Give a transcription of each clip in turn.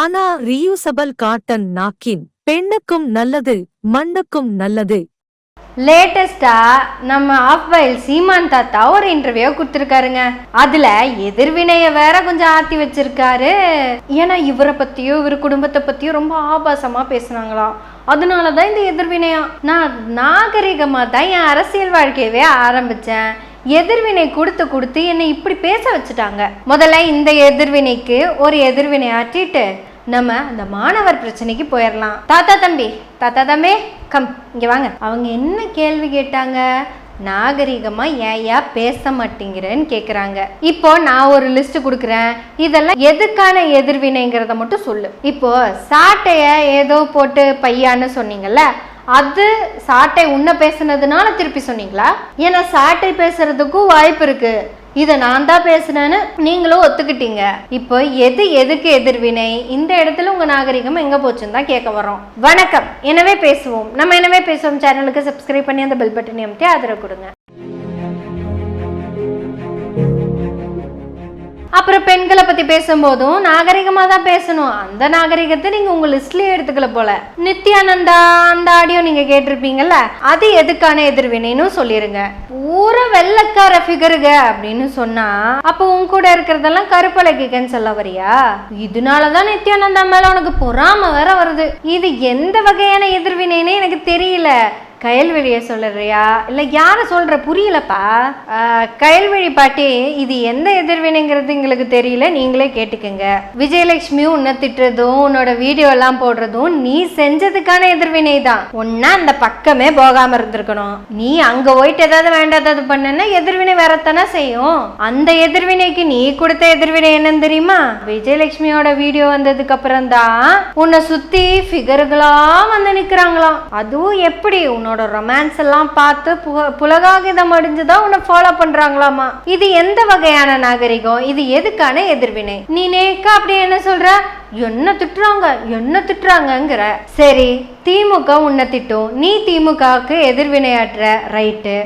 ஆனா reusable cotton நாக்கின் பெண்ணுக்கும் நல்லது மண்ணுக்கும் நல்லது. லேட்டஸ்டா நம்ம ஆஃப் சீமான் தாத்தா ஒரு இன்டர்வியூ கொடுத்துருக்காருங்க. அதுல எதிர்வினைய வேற கொஞ்சம் ஆத்தி வச்சிருக்காரு. ஏன்னா இவரை பற்றியும் இவர் குடும்பத்தை பற்றியும் ரொம்ப ஆபாசமா பேசுனாங்களாம். அதனால தான் இந்த எதிர்வினையா நான் நாகரிகமா தான் என் அரசியல் வாழ்க்கையவே ஆரம்பிச்சேன். எதிர்வினை கொடுத்து கொடுத்து என்னை இப்படி பேச வச்சுட்டாங்க. முதல்ல இந்த எதிர்வினைக்கு ஒரு எதிர்வினை ஆற்றிட்டு நம்ம அந்த மாணவர் பிரச்சனைக்கு போயிடலாம் தாத்தா தம்பி தாத்தா தம்பி கம் இங்கே வாங்க. அவங்க என்ன கேள்வி கேட்டாங்க? நாகரிகமா ஏயா பேச மாட்டேங்கிறேன்னு கேக்குறாங்க. இப்போ நான் ஒரு லிஸ்ட் கொடுக்குறேன். இதெல்லாம் எதுக்கான எதிர்வினைங்கிறத மட்டும் சொல்லு. இப்போ சாட்டைய ஏதோ போட்டு பையான்னு சொன்னீங்கல்ல அது சாட்டை உன்ன பேசுனதுனால திருப்பி சொன்னீங்களா? ஏன்னா சாட்டை பேசுறதுக்கும் வாய்ப்பு இருக்கு. இதை நான் தான் பேசுனேன்னு நீங்களும் ஒத்துக்கிட்டீங்க. இப்போ எது எதுக்கு எதிர்வினை? இந்த இடத்துல உங்க நாகரிகம் எங்க போச்சுன்னு தான் கேட்க வரோம் வணக்கம். எனவே பேசுவோம். நம்ம எனவே பேசுவோம். சேனலுக்கு சப்ஸ்கிரைப் பண்ணி அந்த பெல் பட்டனை அமைத்து ஆதரவு கொடுங்க. அப்புறம் பெண்களை பத்தி பேசும்போதும் நாகரிகமா தான் பேசணும். அந்த நாகரிகத்தை நீங்க உங்க லிஸ்ட்லயே எடுத்துக்கல போல. நித்யானந்தா அந்த ஆடியோ நீங்க கேட்டிருப்பீங்கல்ல அது எதுக்கான எதிர்வினைன்னு சொல்லிருங்க. பூரா வெள்ளக்கார ஃபிகருங்க அப்படின்னு சொன்னா அப்ப உன் கூட இருக்கிறதெல்லாம் கருப்பழகிக்கன்னு சொல்ல வரியா? இதனாலதான் நித்யானந்தா மேல உனக்கு பொறாம வேற வருது. இது எந்த வகையான எதிர்வினைன்னு எனக்கு தெரியல. கயல்வெளியை சொல்லுறியா? இல்லை யாரை சொல்கிற புரியலப்பா. ஆஹ், கயல்வெளி பாட்டி இது எந்த எதிர்வினைங்கிறது எங்களுக்கு தெரியல. நீங்களே கேட்டுக்கோங்க. விஜயலட்சுமியும் உன்னை திட்டுறதும் உன்னோட வீடியோ எல்லாம் போடுறதும் நீ செஞ்சதுக்கான எதிர்வினை தான். ஒன்னா அந்த பக்கமே போகாம இருந்திருக்கணும். நீ அங்க போயிட்டு ஏதாவது வேண்டாதது பண்ணனா எதிர்வினை வரத்தானே செய்யும். அந்த எதிர்வினைக்கு நீ கொடுத்த எதிர்வினை என்னன்னு தெரியுமா? விஜயலட்சுமியோட வீடியோ வந்ததுக்கு அப்புறம் தான் உன்னை சுற்றி ஃபிகர்களாக வந்து நிக்கிறாங்களாம். அதுவும் எப்படி? உன்னோட ரொமான்ஸ் எல்லாம் பார்த்து புக- புலகாகிதம் அடிஞ்சுதான் உன்னை ஃபாலோ பண்றாங்களாமா? இது எந்த வகையான நாகரிகம்? இது எதுக்கான எதிர்வினை? நீ நேக்கா அப்படி என்ன சொல்ற? என்ன திட்டுறாங்க? என்ன திட்டுறாங்கங்கிற. சரி திமுக உன்னை திட்டும். நீ திமுகவுக்கு எதிர்வினையாற்ற ரைட்டு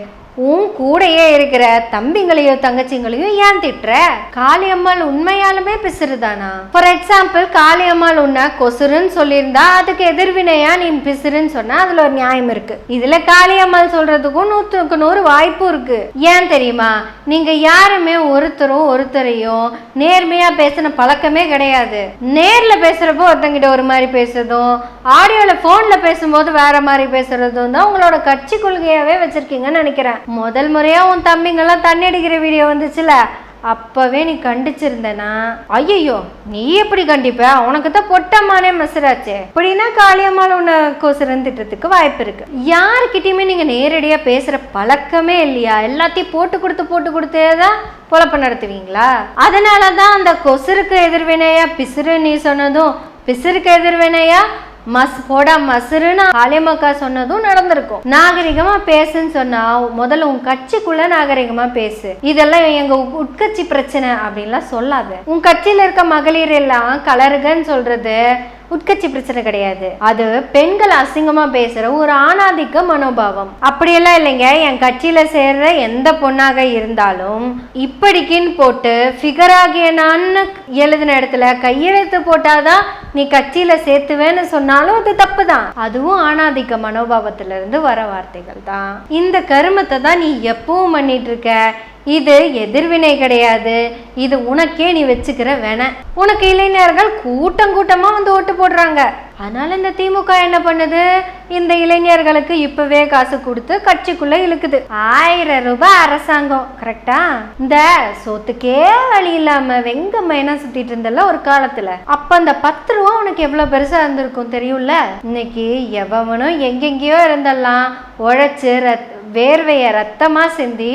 உன் கூடயே இருக்கிற தம்பிங்களையும் தங்கச்சிங்களையும் ஏன் திட்டுற? காளியம்மாள் உண்மையாலுமே பிசுறுதானா? ஃபார் எக்ஸாம்பிள் காளியம்மாள் உன்னை கொசுருன்னு சொல்லியிருந்தா அதுக்கு எதிர்வினையா நீ பிசுறுன்னு சொன்னா அதுல ஒரு நியாயம் இருக்கு. இதுல காளியம்மாள் சொல்றதுக்கும் நூற்றுக்கு நூறு வாய்ப்பு இருக்கு. ஏன் தெரியுமா? நீங்க யாருமே ஒருத்தரும் ஒருத்தரையும் நேர்மையா பேசின பழக்கமே கிடையாது. நேர்ல பேசுறப்போ ஒருத்தங்கிட்ட ஒரு மாதிரி பேசுறதும் ஆடியோல போன்ல பேசும்போது வேற மாதிரி பேசுறதும் தான் உங்களோட கட்சி கொள்கையாவே வச்சிருக்கீங்கன்னு நினைக்கிறேன். முதல் முறையாக உன் தம்பிங்கெல்லாம் தண்ணி அடிக்கிற வீடியோ வந்துச்சுல. அப்போவே நீ கண்டிச்சிருந்தனா? ஐயோ நீ எப்படி கண்டிப்ப? உனக்கு தான் பொட்டம்மானே மசராச்சே அப்படின்னா காளியம்மாள் உன்னை கோசரன் திட்டத்துக்கு வாய்ப்பு இருக்கு. யாருக்கிட்டையுமே நீங்க நேரடியாக பேசுற பழக்கமே இல்லையா? எல்லாத்தையும் போட்டு கொடுத்து போட்டு கொடுத்தே தான் பொழப்பு நடத்துவீங்களா? அதனால தான் அந்த கொசுருக்கு எதிர்வினையா பிசுறு நீ சொன்னதும் பிசுருக்கு எதிர்வினையா மஸ் போடா மசுருன்னு காளியம்மாக்கா சொன்னதும் நடந்திருக்கும். நாகரிகமா பேசுன்னு சொன்னா முதல்ல உன் கட்சிக்குள்ள நாகரிகமா பேசு. இதெல்லாம் எங்க உட்கட்சி பிரச்சனை அப்படின்லாம் சொல்லாத. உன் கட்சியில இருக்க மகளிர் எல்லாம் கலருகன்னு சொல்றது உட்கட்சி பிரச்சனை கிடையாது. அது பெண்கள் அசிங்கமா பேசுற ஒரு ஆணாதிக்க மனோபாவம். அப்படியெல்லாம் இல்லைங்க. என் கட்சியில சேர்ற எந்த பொண்ணாக இருந்தாலும் இப்படிக்குன்னு போட்டு ஃபிகர் ஆகிய நான் எழுதின இடத்துல கையெழுத்து போட்டாதான் நீ கட்சியில சேர்த்துவேன்னு சொன்னாலும் அது தப்பு தான் அதுவும் ஆணாதிக்க மனோபாவத்திலிருந்து வர வார்த்தைகள் தான். இந்த கருமத்தை தான் நீ எப்பவும் பண்ணிட்டு இருக்க? இது எதிர்வினை கிடையாது. இது உனக்கே நீ வச்சுக்கிற வேணை உனக்கு இளைஞர்கள் கூட்டம் கூட்டமா வந்து ஓட்டு போடுறாங்க. அதனால இந்த திமுக என்ன பண்ணுது? இந்த இளைஞர்களுக்கு இப்பவே காசு கொடுத்து கட்சிக்குள்ள இழுக்குது. ஆயிரம் ரூபாய் அரசாங்கம். கரெக்டா இந்த சொத்துக்கே வழி இல்லாம வெங்க மைனா சுத்திட்டு இருந்தல ஒரு காலத்துல. அப்ப அந்த பத்து ரூபா உனக்கு எவ்வளவு பெருசா இருந்திருக்கும் தெரியும்ல? இன்னைக்கு எவனும் எங்கெங்கேயோ இருந்தெல்லாம் உழைச்சு ரத் வேர்வைய ரத்தமா சிந்தி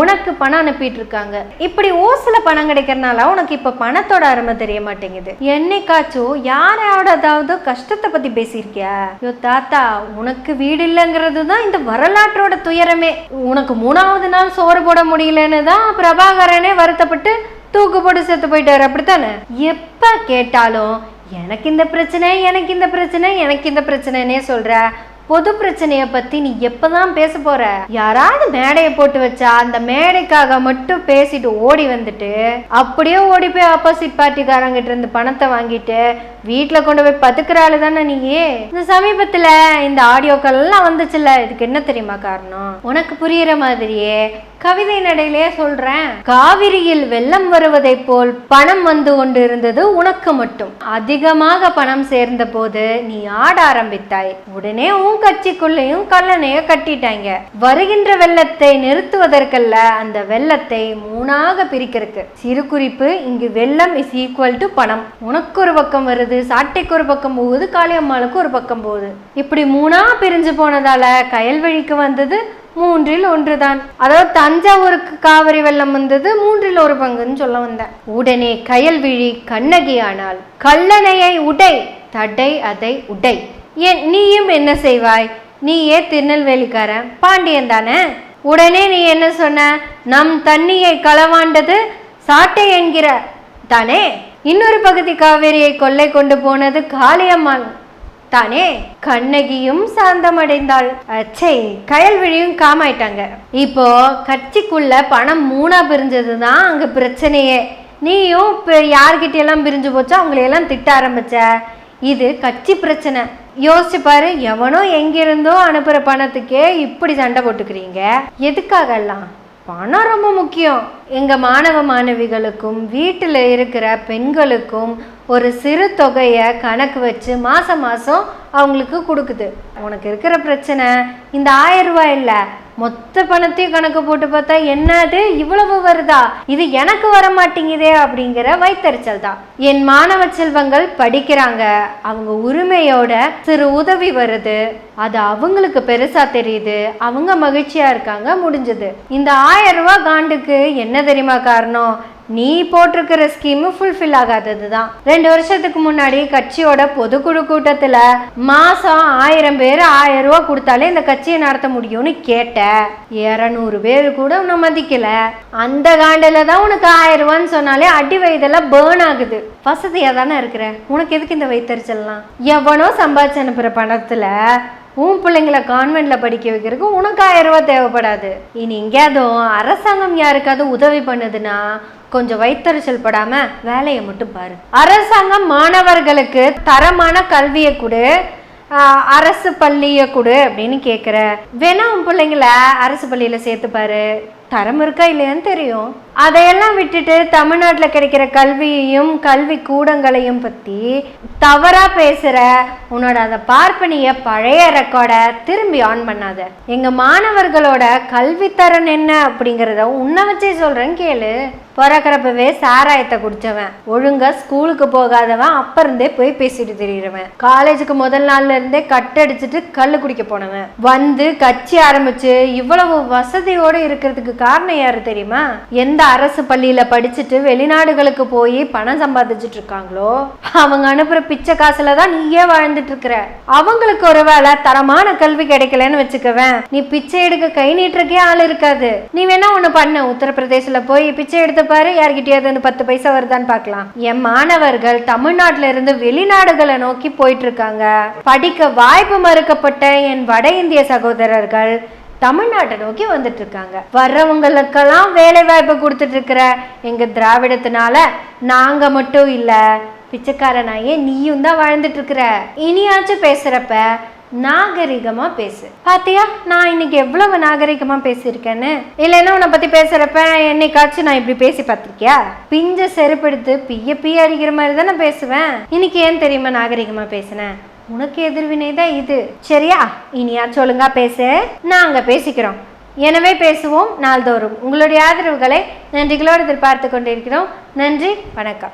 உனக்கு பணம் அனுப்பிட்டு இருக்காங்க இப்படி ஓசில பணம் கிடைக்கிறனால உனக்கு இப்ப பணத்தோட அருமை தெரிய மாட்டேங்குது. என்னைக்காச்சும் யாரோடதாவது கஷ்டத்தை பத்தி பேசியிருக்கியா? ஐயோ தாத்தா உனக்கு வீடு இல்லைங்கிறது தான் இந்த வரலாற்றோட துயரமே. உனக்கு மூணாவது நாள் சோறு போட முடியலன்னு தான் பிரபாகரனே வருத்தப்பட்டு தூக்கு போட்டு செத்து போயிட்டாரு. அப்படித்தானே? எப்ப கேட்டாலும் எனக்கு இந்த பிரச்சனை எனக்கு இந்த பிரச்சனை எனக்கு இந்த பிரச்சனைன்னே சொல்ற. பொது பிரச்சனைய பத்தி நீ எப்பதான் பேச போற? யாராவது மேடையை போட்டு வச்சா அந்த மேடைக்காக மட்டும் பேசிட்டு ஓடி வந்துட்டு அப்படியே ஓடி போய் ஆப்போசிட் பார்ட்டிக்காரங்கிட்ட இருந்து பணத்தை வாங்கிட்டு வீட்டுல கொண்டு போய் பதுக்குறாள் தானே நீயே? இந்த சமீபத்துல இந்த ஆடியோக்கள் எல்லாம் வந்துச்சுல்ல இதுக்கு என்ன தெரியுமா காரணம்? உனக்கு புரியுற மாதிரியே கவிதை நடையிலே சொல்றேன். காவிரியில் வெள்ளம் வருவதைப் போல் பணம் வந்து கொண்டிருந்தது உனக்கு மட்டும். அதிகமாக பணம் சேர்ந்த போது நீ ஆட ஆரம்பித்தாய். உடனே உன் கட்சிக்குள்ளேயும் கல்லணைய கட்டிட்டாங்க வருகின்ற வெள்ளத்தை நிறுத்துவதற்கல்ல அந்த வெள்ளத்தை மூணாக பிரிக்கிறதுக்கு. சிறு குறிப்பு இங்கு வெள்ளம் இஸ் ஈக்குவல் டு பணம். உனக்கு ஒரு பக்கம் வருது சாட்டைக்கு ஒரு பக்கம் போகுது காளியம்மாளுக்கு ஒரு பக்கம் போகுது. இப்படி மூணா பிரிஞ்சு போனதால கயல்வழிக்கு வந்தது மூன்றில் ஒன்றுதான். அதாவது தஞ்சாவூருக்கு காவிரி வெள்ளம் வந்தது மூன்றில் ஒரு பங்குன்னு சொல்ல வந்தேன். உடனே கயல்விழி கண்ணகி ஆனாள் கல்லணையை உடை தடை அதை உடை. ஏன் நீயும் என்ன செய்வாய்? நீயே திருநெல்வேலிக்காரன் பாண்டியன் தானே? உடனே நீ என்ன சொன்ன? நம் தண்ணியை களவாண்டது சாட்டை என்கிற தானே? இன்னொரு பகுதி காவேரியை கொள்ளை கொண்டு போனது காளியம்மாள். தானே? கண்ணகியும் சாந்தமடைந்தாள். அச்சே கயல்விழியும் காமாயிட்டாங்க. இப்போ கட்சிக்குள்ள பணம் மூணா பிரிஞ்சதுதான் அங்க பிரச்சனையே. நீயும் இப்போ யார்கிட்ட எல்லாம் பிரிஞ்சு போச்சோ அவங்களையெல்லாம் திட்ட ஆரம்பிச்ச? இது கட்சி பிரச்சனை. யோசிச்சு பாரு எவனோ எங்கிருந்தோ அனுப்புற பணத்துக்கே இப்படி சண்டை போட்டுக்கிறீங்க. எதுக்காக எல்லாம்? பணம் ரொம்ப முக்கியம். எங்க மாணவ மாணவிகளுக்கும் வீட்டில் இருக்கிற பெண்களுக்கும் ஒரு சிறு தொகையை கணக்கு வச்சு மாதம் மாதம் அவங்களுக்கு கொடுக்குது. உனக்கு இருக்கிற பிரச்சனை இந்த ஆயிரம் ரூபாய் இல்லை. மொத்த பணத்தையும் கணக்கு போட்டு பார்த்தா என்னது? இவ்வளவு வருதா? இது எனக்கு வர மாட்டேங்குதே அப்படிங்கிற வைத்தறிச்சல் தான். என் மாணவ செல்வங்கள் படிக்கிறாங்க. அவங்க உரிமையோட சிறு உதவி வருது. அது அவங்களுக்கு பெருசா தெரியுது. அவங்க மகிழ்ச்சியா இருக்காங்க முடிஞ்சது. இந்த ஆயிரம் ரூபாய் காண்டுக்கு என்ன தெரியுமா காரணம்? நீ போட்டிருக்கிற ஸ்கீமு ஃபுல்ஃபில் ஆகாதது தான் ரெண்டு வருஷத்துக்கு முன்னாடி கட்சியோட பொதுக்குழு கூட்டத்தில் மாதம் ஆயிரம் பேர் ஆயிரம் ரூபா கொடுத்தாலே இந்த கட்சியை நடத்த முடியும்னு கேட்ட. இரநூறு பேர் கூட உன்னை மதிக்கல. அந்த காண்டில் தான் உனக்கு ஆயிரம் ரூபான்னு சொன்னாலே அடி வயதெல்லாம் பேர்ன் ஆகுது. வசதியாக தானே இருக்கிற? உனக்கு எதுக்கு இந்த வைத்தறிச்சல்லாம்? எவனோ சம்பாதிச்சு அனுப்புகிற பணத்தில் உன் பிள்ளைங்கள கான்வென்ட்ல படிக்க வைக்கிறதுக்கு உனக்கு ஆயிரம் ரூபாய் தேவைப்படாது. இனி எங்கேயாவது அரசாங்கம் யாருக்காவது உதவி பண்ணுதுன்னா கொஞ்சம் வைத்தறிச்சல் படாம வேலையை மட்டும் பாரு. அரசாங்கம் மாணவர்களுக்கு தரமான கல்வியை கொடு அரசு பள்ளியை கொடு அப்படின்னு கேட்குற வேணா உன் பிள்ளைங்கள அரசு பள்ளியில் சேர்த்துப்பாரு தரம் இருக்கா இல்லையான்னு தெரியும். அதையெல்லாம் விட்டுட்டு தமிழ்நாட்டில் கிடைக்கிற கல்வியையும் கல்வி கூடங்களையும் பற்றி தவறாக பேசுகிற உன்னோட அந்த பார்ப்பனிய பழைய ரெக்கார்டை திரும்பி ஆன் பண்ணாத. எங்கள் மாணவர்களோட கல்வித்தரன் என்ன அப்படிங்கிறத உன்னை வச்சே சொல்கிறேன் கேளு. பிறக்கிறப்பவே சாராயத்தை குடிச்சவன். ஒழுங்கா ஸ்கூலுக்கு போகாதவன் அப்ப இருந்தே போய் பேசிட்டு தெரியுறவன். காலேஜுக்கு முதல் நாள்ல இருந்தே கட்டடிச்சிட்டு கல் குடிக்க போனவன். வந்து கட்சி ஆரம்பிச்சு இவ்வளவு வசதியோட இருக்கிறதுக்கு காரணம் யாரு தெரியுமா? எந்த அரசு பள்ளியில படிச்சுட்டு வெளிநாடுகளுக்கு போய் பணம் சம்பாதிச்சுட்டு இருக்காங்களோ? அவங்க அனுப்புற பிச்சை காசுல தான் நீயே வாழ்ந்துட்டு இருக்கிற. அவங்களுக்கு ஒருவேளை தரமான கல்வி கிடைக்கலன்னு வச்சுக்கவேன். நீ பிச்சை எடுக்க கை நீட்டுறக்கே ஆள் இருக்காது. நீ வேணா ஒண்ணு பண்ணு. உத்தரப்பிரதேசில் போய் பிச்சை எடுத்து பாரு. யார்கிட்டயாவது வந்து பத்து பைசா வருதான்னு பார்க்கலாம் என் மாணவர்கள் தமிழ்நாட்டுல இருந்து வெளிநாடுகளை நோக்கி போயிட்டு இருக்காங்க. படிக்க வாய்ப்பு மறுக்கப்பட்ட என் வட இந்திய சகோதரர்கள் தமிழ்நாட்டை நோக்கி வந்துட்டு இருக்காங்க வர்றவங்களுக்கெல்லாம் வேலை வாய்ப்பு கொடுத்துட்டு இருக்கிற எங்க திராவிடத்தினால நாங்க மட்டும் இல்ல பிச்சைக்காரனாயே நீயும் தான் வாழ்ந்துட்டு இருக்கிற இனியாச்சும் பேசுறப்ப நாகரிகமா பேசு. பாத்தியா நான் இன்னைக்கு எவ்வளவு நாகரிகமா பேசியிருக்கேன்னு? இல்லைன்னா உன்னை பத்தி பேசுறப்ப என்னைக்காச்சும் நான் இப்படி பேசி பார்த்திருக்கியா? பிஞ்ச செருப்படுத்து பிய பிய அடிக்கிற மாதிரி தான் நான் பேசுவேன். இன்னைக்கு ஏன் தெரியுமா நாகரிகமா பேசினேன்? உனக்கு எதிர்வினை தான் இது. சரியா? இனியாச்சும் ஒழுங்கா பேசு. நாங்க பேசிக்கிறோம். எனவே பேசுவோம் நாள்தோறும். உங்களுடைய ஆதரவுகளை நன்றிகளோடு எதிர்பார்த்து கொண்டிருக்கிறோம். நன்றி வணக்கம்.